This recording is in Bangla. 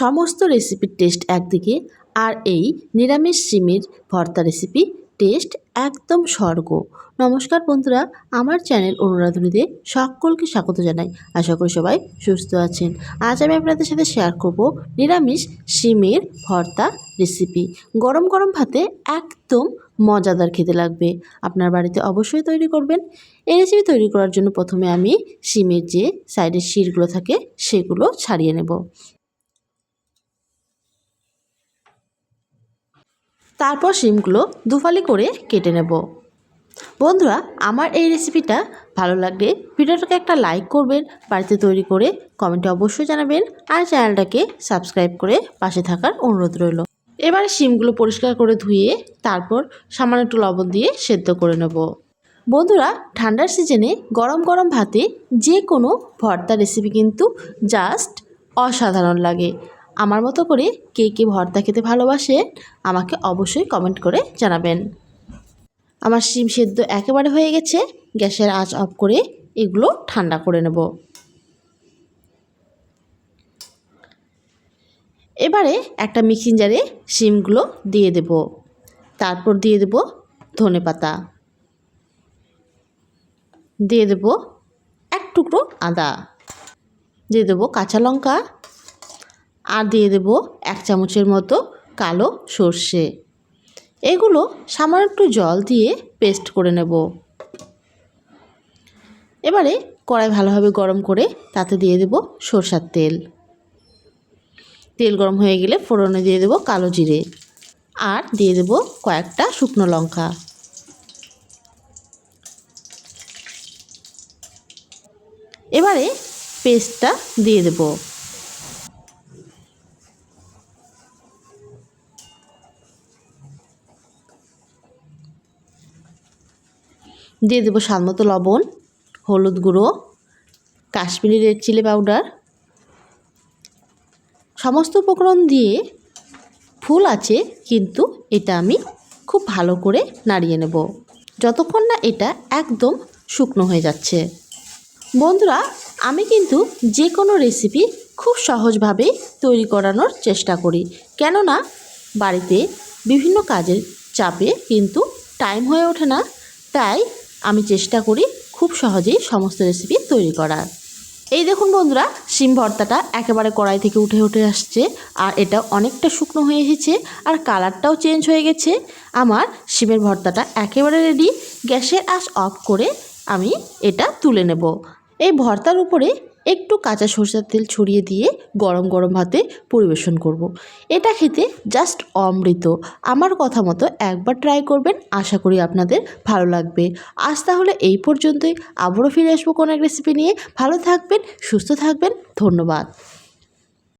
সমস্ত রেসিপির টেস্ট একদিকে আর এই নিরামিষ সিমের ভর্তা রেসিপি টেস্ট একদম স্বর্গ। নমস্কার বন্ধুরা, আমার চ্যানেল অনুরাধনীতে সকলকে স্বাগত জানাই। আশা করি সবাই সুস্থ আছেন। আজ আমি আপনাদের সাথে শেয়ার করব নিরামিষ সিমের ভর্তা রেসিপি গরম গরম ভাতে একদম মজাদার খেতে লাগবে। আপনার বাড়িতে অবশ্যই তৈরি করবেন। এই রেসিপি তৈরি করার জন্য প্রথমে আমি সিমের যে সাইডের শিরগুলো থাকে, সেগুলো ছাড়িয়ে নেব। তারপর শিমগুলো দুফালি করে কেটে নেব। বন্ধুরা, আমার এই রেসিপিটা ভালো লাগলে ভিডিওটাকে একটা লাইক করবেন, বাড়িতে তৈরি করে কমেন্টে অবশ্যই জানাবেন আর চ্যানেলটাকে সাবস্ক্রাইব করে পাশে থাকার অনুরোধ রইল। এবার শিমগুলো পরিষ্কার করে ধুয়ে তারপর সামান্য একটু লবণ দিয়ে সেদ্ধ করে নেব। বন্ধুরা, ঠান্ডার সিজনে গরম গরম ভাতে যে কোনো ভর্তা রেসিপি কিন্তু জাস্ট অসাধারণ লাগে। আমার মতো করে কে কে ভর্তা খেতে ভালোবাসে, আমাকে অবশ্যই কমেন্ট করে জানাবেন। আমার শিম সেদ্ধ একেবারে হয়ে গেছে, গ্যাসের আঁচ অফ করে এগুলো ঠান্ডা করে নেব। এবারে একটা মিক্সিং জারে শিমগুলো দিয়ে দেব। তারপর দিয়ে দেব ধনে পাতা। দিয়ে দেব এক টুকরো আদা। দিয়ে দেবো কাঁচা লঙ্কা। আর দিয়ে দেব এক চামচের মতো কালো সর্ষে। এগুলো সামান্য একটু জল দিয়ে পেস্ট করে নেব। এবারে কড়াই ভালোভাবে গরম করে তাতে দিয়ে দেব সরষার তেল। তেল গরম হয়ে গেলে ফোড়নে দিয়ে দেব কালো জিরে আর দিয়ে দেব কয়েকটা শুকনো লঙ্কা। এবারে পেস্টটা দিয়ে দেবো। দিয়ে দেবো স্বাদ মতো লবণ, হলুদ গুঁড়ো, কাশ্মীরি রেড চিলি পাউডার সমস্ত উপকরণ দিয়ে ফুল আছে কিন্তু এটা আমি খুব ভালো করে নাড়িয়ে নেব। যতক্ষণ না এটা একদম শুকনো হয়ে যাচ্ছে। বন্ধুরা, আমি কিন্তু যে কোনো রেসিপি খুব সহজভাবে তৈরি করানোর চেষ্টা করি। কেননা, বাড়িতে বিভিন্ন কাজের চাপে কিন্তু টাইম হয়ে ওঠে না, তাই আমি চেষ্টা করি খুব সহজেই সমস্ত রেসিপি তৈরি করার। এই দেখুন বন্ধুরা সিম ভর্তাটা একেবারে কড়াই থেকে উঠে উঠে আসছে, আর এটা অনেকটা শুকনো হয়ে এসেছে, আর কালারটাও চেঞ্জ হয়ে গেছে। আমার সিমের ভর্তাটা একেবারে রেডি গ্যাসের আঁচ অফ করে আমি এটা তুলে নেব। এই ভর্তার উপরে একটু কাঁচা সরষের তেল ছড়িয়ে দিয়ে গরম গরম ভাতে পরিবেশন করব। এটা খেতে জাস্ট অমৃত। আমার কথা মতো একবার ট্রাই করবেন, আশা করি আপনাদের ভালো লাগবে। আজ তাহলে এই পর্যন্তই। আবারও ফিরে আসব কোনো এক রেসিপি নিয়ে। ভালো থাকবেন, সুস্থ থাকবেন। ধন্যবাদ।